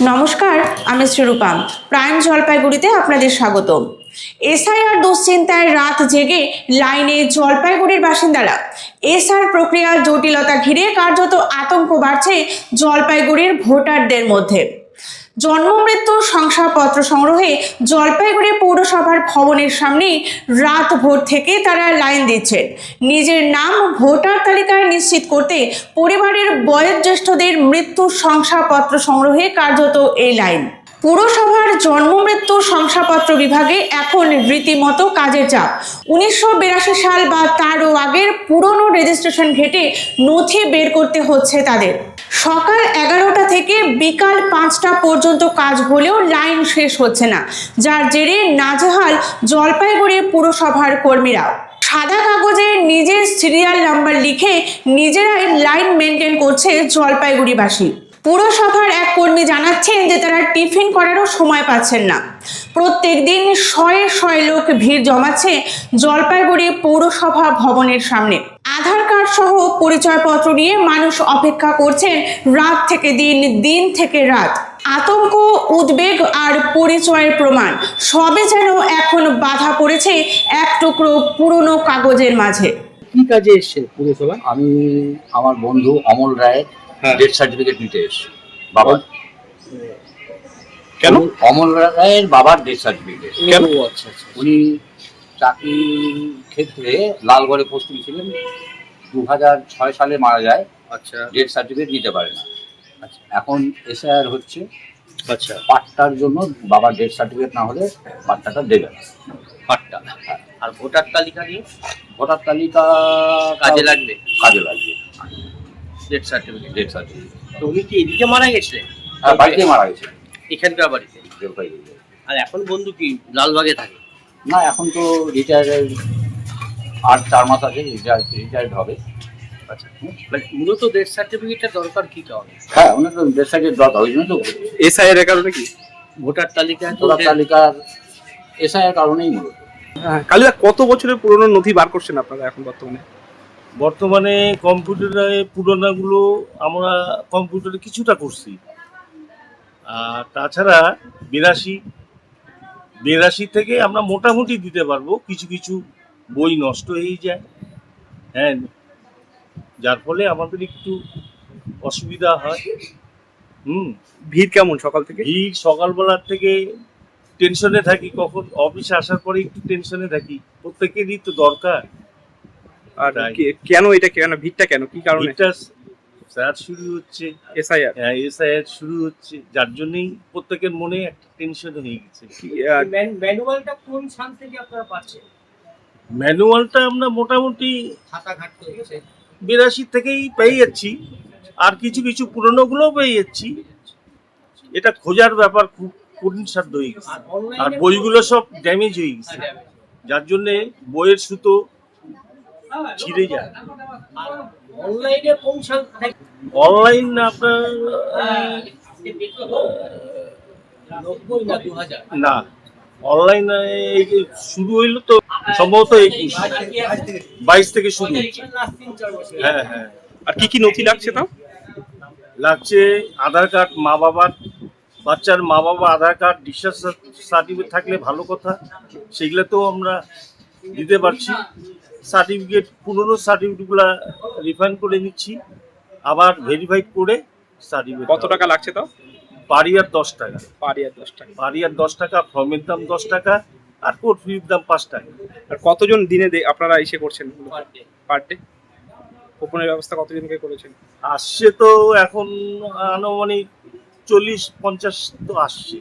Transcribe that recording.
নমস্কার, আমি শ্রীরূপাম প্রাইম জলপাইগুড়িতে আপনাদের স্বাগত এসআইআর দুশ্চিন্তায় রাত জেগে লাইনে জলপাইগুড়ির বাসিন্দারা, এসআর প্রক্রিয়ার জটিলতা ঘিরে কার্যত আতঙ্ক বাড়ছে জলপাইগুড়ির ভোটারদের মধ্যে। জন্ম, মৃত্যু, শংসাপত্র সংগ্রহে জলপাইগুড়ি পৌরসভার ভবনের সামনে রাত ভোর থেকে তারা লাইন দিচ্ছেন নিজের নাম ভোটার তালিকায় নিশ্চিত করতে পরিবারের বয়োজ্যেষ্ঠদের মৃত্যু, শংসাপত্র সংগ্রহে কার্যত এই লাইন। পুরসভার জন্ম মৃত্যু শংসাপত্র বিভাগে এখন রীতিমতো কাজের চাপ। উনিশশো বিরাশি সাল বা তারও আগের পুরনো রেজিস্ট্রেশন ঘেটে নথি বের করতে হচ্ছে তাদের। সকাল এগারোটা থেকে বিকাল পাঁচটা পর্যন্ত কাজ হলেও লাইন শেষ হচ্ছে না। যার জেরে নাজেহাল জলপাইগুড়ি পুরসভার কর্মীরাও। সাদা কাগজে নিজের সিরিয়াল নাম্বার লিখে নিজেরাই লাইন মেনটেন করছে জলপাইগুড়িবাসী। পুরসভার এক কর্মী জানাচ্ছেন যে তারা টিফিন করারও সময় পাচ্ছেন না। প্রত্যেক দিন শয়ে শয়ে লোক ভিড় জমাচ্ছে জলপাইগুড়ি পৌরসভা ভবনের সামনে। আধার কার্ড সহ পরিচয়পত্র নিয়ে মানুষ অপেক্ষা করছেন রাত থেকে দিন দিন থেকে রাত। আতঙ্ক উদ্বেগ আর পরিচয়ের প্রমাণ সবে যেন এখন বাধা পড়েছে এক টুকরো পুরনো কাগজের মাঝে। কি কাজে এসছেন পুরসভায়? আমি আমার বন্ধু অমল হ্যাঁ। ডেথ সার্টিফিকেট নিতে এসেছি। বাবার কেন? অমল রায়ের বাবার ডেথ সার্টিফিকেট কেন? আচ্ছা আচ্ছা উনি চাকরির ক্ষেত্রে লালগড়ে পোস্টিং ছিলেন দু হাজার ছয় সালে মারা যায়। আচ্ছা। ডেথ সার্টিফিকেট নিতে পারে না। এখন এসআইআর হচ্ছে। আচ্ছা। পাট্টার জন্য বাবার ডেথ সার্টিফিকেট না হলে পাট্টাটা দেবে না। পাট্টা। আর ভোটার তালিকা নিয়ে? ভোটার তালিকা কাজে লাগবে। কাজে লাগবে। ডেথ সার্টিফিকেট ডেথ সার্টিফিকেট তো উনি কি এদিকে মারা গেছিলেন হ্যাঁ বাড়িতে মারা গেছে। এখানকার বাড়িতে? জলপাইগুড়ি আর এখন বন্ধু কি লালবাগে থাকে? না এখন তো রিটায়ারের আর চার মাস আছে রিটায়ার্ড হবে। আচ্ছা মানে মূলত ডেথ সার্টিফিকেটটা দরকার কি কারণে হ্যাঁ ওনার তো দেড় সাইডের দরকার ওই জন্য তো এসআইয়ের কারণে কি? ভোটার তালিকা এসআইয়ের কারণেই মূলত। কালিদা কত বছরের পুরনো নথি বার করছেন আপনারা এখন বর্তমানে? বর্তমানে কম্পিউটারে পুরোনাগুলো আমরা কম্পিউটারে কিছুটা করছি। আর তাছাড়া বিরাশি বিরাশি থেকে আমরা মোটামুটি দিতে পারব কিছু কিছু বই নষ্ট হয়ে যায়। হ্যাঁ যার ফলে আমাদের একটু অসুবিধা হয়। হুম। ভিড় কেমন সকাল থেকে? ভিড় সকালবেলার থেকে টেনশনে থাকি কখন অফিসে আসার পরে একটু টেনশনে থাকি। প্রত্যেকেরই তো দরকার। আর কেন এটা কেন? ভিড়টা কেন? কি কারণে? স্যার শুরু হচ্ছে। এসআইআর। এসআইআর শুরু হচ্ছে। যার জন্যই প্রত্যেকের মনে একটা টেনশন হয়ে গেছে। ম্যানুয়ালটা কোন স্থান থেকে আপনারা পাচ্ছেন? ম্যানুয়ালটা আমরা মোটামুটি বিরাশি থেকেই পেয়ে যাচ্ছি। আর কিছু কিছু পুরনোগুলোও পেয়ে যাচ্ছি। এটা খোঁজার ব্যাপার খুব কঠিন সাধ্য হয়ে গেছে। আর আর বইগুলো সব ড্যামেজ হয়ে গেছে। যার জন্যে বইয়ের সুতো ছিঁড়ে যায়। অনলাইনে থেকে অনলাইন আপনার না অনলাইন শুরু হইল তো সম্ভবত একুশ। বাইশ থেকে শুরু হ্যাঁ হ্যাঁ। আর কি কি নথি লাগছে তাও? লাগছে আধার কার্ড মা বাবার বাচ্চার মা বাবা আধার কার্ড ডিসচার্জ সার্টিফিকেট থাকলে ভালো কথা। সেগুলো তো আমরা দিতে পারছি। সার্টিফিকেট পুরনো সার্টিফিকেটগুলো রিফাইন করে নিচ্ছি। আবার ভেরিফাইড করে সার্টিফিকেট কত টাকা লাগছে তাও? আর দশ টাকা। পারি আর দশ টাকা। আর দশ টাকা ফর্মের দাম দশ টাকা আর কোর্ট ফির দাম পাঁচ টাকা। আর কতজন দিনে আপনারা এসে করছেন? Per day. ওপেনের ব্যবস্থা কতজনকে করেছেন? আসছে তো এখন আনুমানিক চল্লিশ পঞ্চাশ তো আসছে।